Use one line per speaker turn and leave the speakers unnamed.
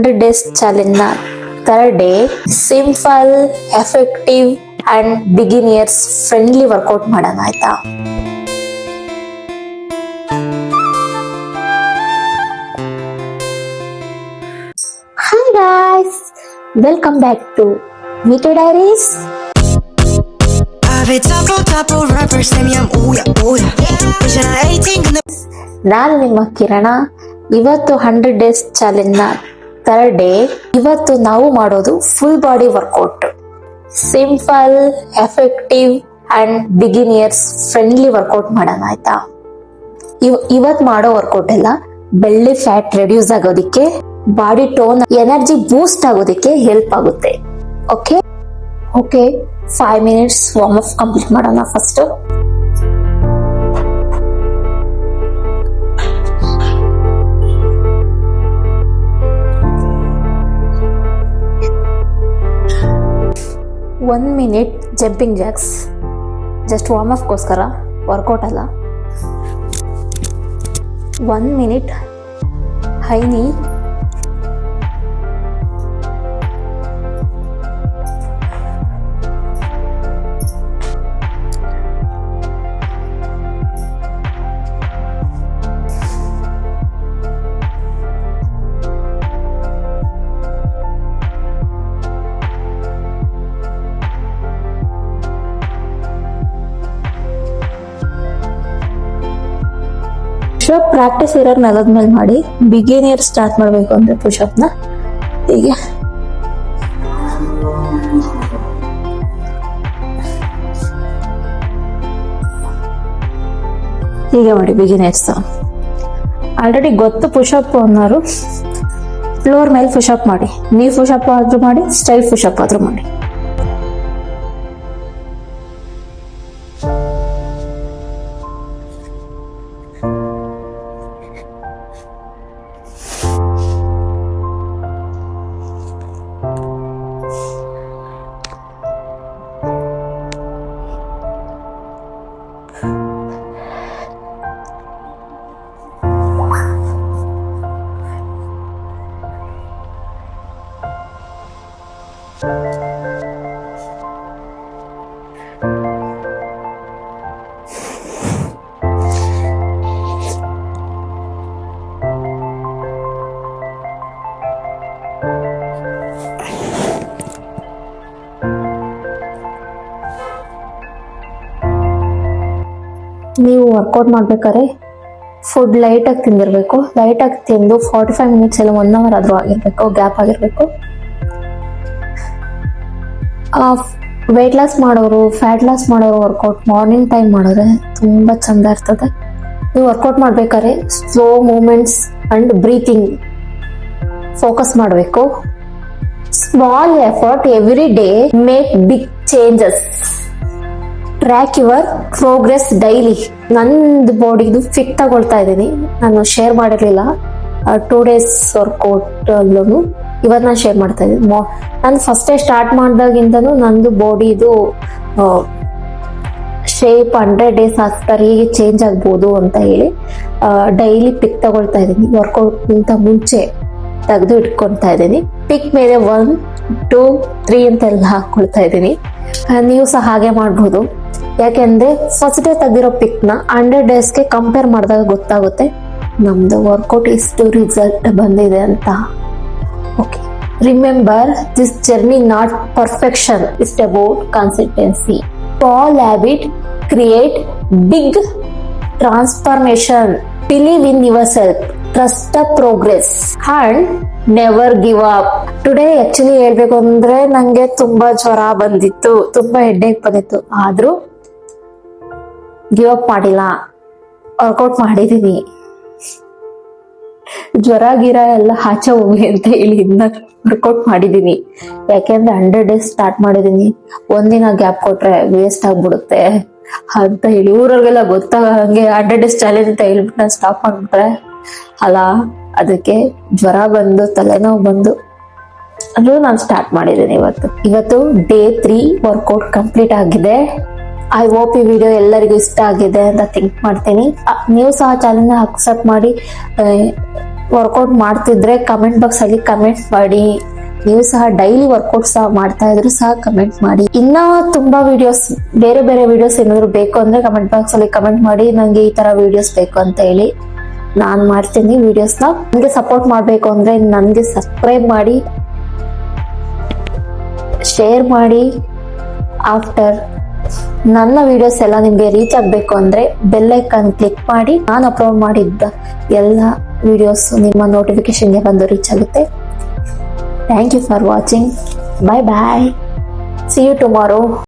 Hundred days ಚಾಲೆಂಜ್ನ third day simple effective and beginners friendly workout ಮಾಡೋಣ ಆಯ್ತಾ? Hi guys welcome back to
Mickey Diaries.
ನಾನು ನಿಮ್ಮ ಕಿರಣ. ಇವತ್ತು hundred days ಚಾಲೆಂಜ್ನ third day, ಇವತ್ತು ನಾವು ಮಾಡೋದು full body workout simple effective and beginners friendly workout ಮಾಡೋಣ ಆಯ್ತಾ? ಇವ್, ಇವತ್ ಮಾಡೋ ವರ್ಕೌಟ್ ಎಲ್ಲ ಬೆಳ್ಳಿ ಫ್ಯಾಟ್ ರೆಡ್ಯೂಸ್ ಆಗೋದಿಕ್ಕೆ ಬಾಡಿ ಟೋನ್ ಎನರ್ಜಿ ಬೂಸ್ಟ್ ಆಗೋದಿಕ್ಕೆ ಹೆಲ್ಪ್ ಆಗುತ್ತೆ. Okay okay five minutes warm up complete ಮಾಡೋಣ first one minute jumping jacks just warm ಅಪ್ಗೋಸ್ಕರ workout ಅಲ್ಲ one minute high knee pushup practice ಇರೋರ್ ನೆಲದ ಮೇಲೆ ಮಾಡಿ ಬಿಗಿನಿಯರ್ ಸ್ಟಾರ್ಟ್ ಮಾಡಬೇಕು ಅಂದ್ರೆ ಪುಷಪ್ನ ಹೀಗೆ. ಹೀಗೆ ಮಾಡಿ ಬಿಗಿನಿಯರ್ಸ್ ಆಲ್ರೆಡಿ ಗೊತ್ತು ಪುಷಪ್ ಅನ್ನೋರು ಫ್ಲೋರ್ ಮೇಲೆ ಪುಷಪ್ ಮಾಡಿ. ನೀವು ಪುಷಪ್ ಆದ್ರೂ ಮಾಡಿ ಸ್ಟೈಲ್ ಪುಷಪ್ ಆದ್ರೂ ಮಾಡಿ. ನೀವು ವರ್ಕೌಟ್ ಮಾಡ್ಬೇಕಾದ್ರೆ ಫುಡ್ ಲೈಟಾಗಿ ತಿಂದಿರಬೇಕು. ಲೈಟಾಗಿ ತಿಂದು ಫಾರ್ಟಿ ಫೈವ್ ಮಿನಿಟ್ಸ್ ಎಲ್ಲ ಒನ್ ಅವರ್ ಆದರೂ ಆಗಿರಬೇಕು ಗ್ಯಾಪ್ ಆಗಿರಬೇಕು. ವೆಯ್ಟ್ ಲಾಸ್ ಮಾಡೋರು ಫ್ಯಾಟ್ ಲಾಸ್ ಮಾಡೋರು ವರ್ಕೌಟ್ ಮಾರ್ನಿಂಗ್ ಟೈಮ್ ಮಾಡಿದ್ರೆ ತುಂಬ ಚಂದ ಇರ್ತದೆ. ನೀವು ವರ್ಕೌಟ್ ಮಾಡ್ಬೇಕಾದ್ರೆ slow movements and breathing focus ಮಾಡಬೇಕು. Small effort every day make big changes track your progress daily ನಂದು ಬಾಡಿದು ಫಿಟ್ ತಗೊಳ್ತಾ ಇದ್ದೀನಿ. ನಾನು ಶೇರ್ ಮಾಡಿರಲಿಲ್ಲ. ಟೂ ಡೇಸ್ ವರ್ಕೌಟ್ ಅಲ್ಲೂ ಇವತ್ತು ನಾನು ಶೇರ್ ಮಾಡ್ತಾ ಇದ್ದೀನಿ. ನಾನು ಫಸ್ಟೇ ಸ್ಟಾರ್ಟ್ ಮಾಡಿದಾಗಿಂದನೂ ನಂದು ಬಾಡಿದು ಶೇಪ್ ಹಂಡ್ರೆಡ್ ಡೇಸ್ ಆಗ್ತಾರೆ ಹೀಗೆ ಚೇಂಜ್ ಆಗ್ಬೋದು ಅಂತ ಹೇಳಿ ಡೈಲಿ ಪಿಕ್ ತಗೊಳ್ತಾ ಇದ್ದೀನಿ. ವರ್ಕೌಟ್ಗಿಂತ ಮುಂಚೆ ತೆಗೆದು ಇಟ್ಕೊಳ್ತಾ ಇದ್ದೀನಿ. ಪಿಕ್ ಮೇಲೆ ಒನ್ ಟೂ ತ್ರೀ ಅಂತೆಲ್ಲ ಹಾಕ್ಕೊಳ್ತಾ ಇದ್ದೀನಿ. ನೀವು ಸಹ ಹಾಗೆ ಮಾಡ್ಬೋದು. ಯಾಕೆಂದ್ರೆ ಫಸ್ಟ್ ಡೇ ತೆಗೆದಿರೋ ಪಿಕ್ನ ಹಂಡ್ರೆಡ್ ಡೇಸ್ಗೆ ಕಂಪೇರ್ ಮಾಡಿದಾಗ ಗೊತ್ತಾಗುತ್ತೆ ನಮ್ದು ವರ್ಕೌಟ್ ಇಷ್ಟು ರಿಸಲ್ಟ್ ಬಂದಿದೆ ಅಂತ. Okay remember this journey not perfection ಇಸ್ಟ್ about consistency fall habit create big transformation believe in yourself trust a progress and never give up today actually ಹೇಳ್ಬೇಕು ಅಂದ್ರೆ ನಂಗೆ ತುಂಬಾ ಜ್ವರ ಬಂದಿತ್ತು, ತುಂಬಾ ಹೆಡ್ಡೇಕ್ ಬಂದಿತ್ತು. ಆದ್ರೂ ಗಿವ್ ಅಪ್ ಮಾಡಿಲ್ಲ. ವರ್ಕೌಟ್ ಮಾಡಿದೀನಿ ಜ್ವರ ಗಿರ ಎಲ್ಲ ಆಚೆ ಹೋಗಿ ಅಂತ ಹೇಳಿ ಇದನ್ನ ವರ್ಕೌಟ್ ಮಾಡಿದೀನಿ ಯಾಕೆಂದ್ರೆ ಹಂಡ್ರೆಡ್ ಡೇಸ್ ಸ್ಟಾರ್ಟ್ ಮಾಡಿದೀನಿ. ಒಂದಿನ ಗ್ಯಾಪ್ ಕೊಟ್ರೆ ವೇಸ್ಟ್ ಆಗ್ಬಿಡುತ್ತೆ ಅಂತ ಹೇಳಿ. ಊರವ್ರಿಗೆಲ್ಲ ಗೊತ್ತಾಗಂಗೆ ಹಂಡ್ರೆಡ್ ಡೇಸ್ ಚಾಲೆಂಜ್ ಅಂತ ಹೇಳ್ಬಿಟ್ಟು ನಾನು ಸ್ಟಾಪ್ ಮಾಡ್ಬಿಟ್ರೆ ಅಲ್ಲ, ಅದಕ್ಕೆ ಜ್ವರ ಬಂದು, ತಲೆನೋವು ಬಂದು ಅದು ನಾನು ಸ್ಟಾರ್ಟ್ ಮಾಡಿದ್ದೀನಿ ಇವತ್ತು. ಇವತ್ತು ಡೇ ತ್ರೀ ವರ್ಕೌಟ್ ಕಂಪ್ಲೀಟ್ ಆಗಿದೆ. ಐ ಹೋಪ್ ಈ ವಿಡಿಯೋ ಎಲ್ಲರಿಗೂ ಇಷ್ಟ ಆಗಿದೆ ಅಂತ ಥಿಂಕ್ ಮಾಡ್ತೀನಿ. ನೀವು ಸಹ ಚಾಲೆಂಜ್ ಅಕ್ಸೆಪ್ಟ್ ಮಾಡಿ ವರ್ಕೌಟ್ ಮಾಡ್ತಿದ್ರೆ ಕಮೆಂಟ್ ಬಾಕ್ಸ್ ಅಲ್ಲಿ ಕಮೆಂಟ್ ಮಾಡಿ. ನೀವು ಸಹ ಡೈಲಿ ವರ್ಕೌಟ್ ಸಹ ಮಾಡ್ತಾ ಇದ್ರು ಸಹ ಕಮೆಂಟ್ ಮಾಡಿ. ಇನ್ನ ತುಂಬಾ ವಿಡಿಯೋಸ್ ಬೇರೆ ಬೇರೆ ವಿಡಿಯೋಸ್ ಏನಾದ್ರು ಬೇಕು ಅಂದ್ರೆ ಕಮೆಂಟ್ ಬಾಕ್ಸ್ ಅಲ್ಲಿ ಕಮೆಂಟ್ ಮಾಡಿ. ನಂಗೆ ಈ ತರ ವಿಡಿಯೋಸ್ ಬೇಕು ಅಂತ ಹೇಳಿ ನಾನ್ ಮಾಡ್ತೀನಿ ವಿಡಿಯೋಸ್ನ ನನಗೆ ಸಪೋರ್ಟ್ ಮಾಡಬೇಕು ಅಂದ್ರೆ ನನಗೆ ಸಬ್ಸ್ಕ್ರೈಬ್ ಮಾಡಿ ಶೇರ್ ಮಾಡಿ ಆಫ್ಟರ್ ನನ್ನ ವಿಡಿಯೋಸ್ ಎಲ್ಲ ನಿಮಗೆ ರೀಚ್ ಆಗಬೇಕು ಅಂದ್ರೆ ಬೆಲ್ ಐಕಾನ್ ಕ್ಲಿಕ್ ಮಾಡಿ, ನಾನು ಅಪ್ಲೋಡ್ ಮಾಡಿದ್ದ ಎಲ್ಲ ವಿಡಿಯೋಸ್ ನಿಮ್ಮ ನೋಟಿಫಿಕೇಶನ್ಗೆ ಬಂದು ರೀಚ್ ಆಗುತ್ತೆ. Thank you for watching bye bye see you tomorrow